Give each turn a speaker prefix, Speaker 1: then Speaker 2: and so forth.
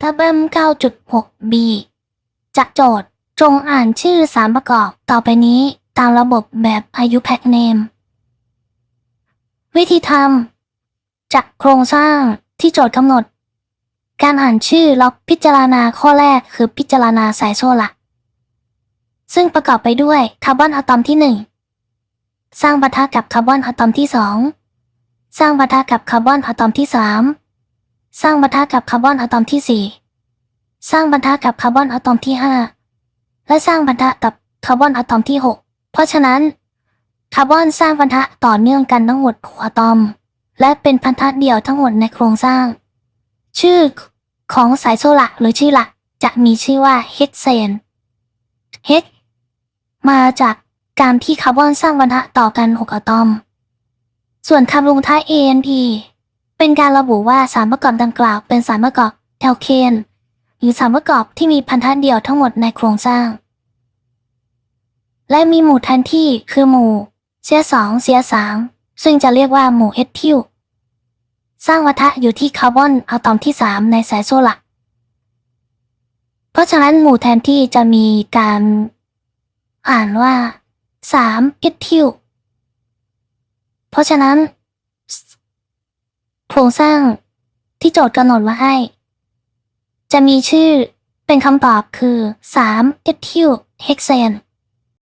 Speaker 1: ทับเบิล9.6 b จะโจทย์จงอ่านชื่อสารประกอบต่อไปนี้ตามระบบแบบอายุแพ็กเนม วิธีทำจากโครงสร้างที่โจทย์กำหนด การอ่านชื่อล็อกพิจารณาข้อแรกคือพิจารณาสายโซ่หลัก ซึ่งประกอบไปด้วยคาร์บอนอะตอมที่หนึ่งสร้างปะทะกับคาร์บอนอะตอมที่สองสร้างปะทะกับคาร์บอนอะตอมที่สาม สร้างปะทะกับคาร์บอนอะตอมที่สี่สร้างปะทะกับคาร์บอนอะตอมที่ห้าและสร้างปะทะกับคาร์บอนอะตอมที่หกเพราะฉะนั้นคาร์บอนสร้างพันธะต่อเนื่องกันทั้งหมดหกอะตอม และเป็นพันธะเดียวทั้งหมดในโครงสร้าง ชื่อของสายโซลักหรือชื่อหลักจะมีชื่อว่าเฮกเซนเฮกมาจากการที่คาร์บอนสร้างพันธะต่อกันหกอะตอม ส่วนคำลงท้าย ANP เป็นการระบุว่าสารประกอบดังกล่าวเป็นสารประกอบแอลเคนหรือสารประกอบที่มีพันธะเดียวทั้งหมดในโครงสร้าง และมีหมู่แทนที่คือหมู่เสียสองเสียสามซึ่งจะเรียกว่าหมู่เอทิลสร้างวัฏะอยู่ที่คาร์บอนอะตอมที่สามในสายโซ่หลัก เพราะฉะนั้นหมู่แทนที่จะมีการอ่านว่าสามเอทิลเพราะฉะนั้น โครงสร้างที่โจทย์กำหนดมาให้ จะมีชื่อเป็นคำตอบคือ3เอทิลเฮกเซน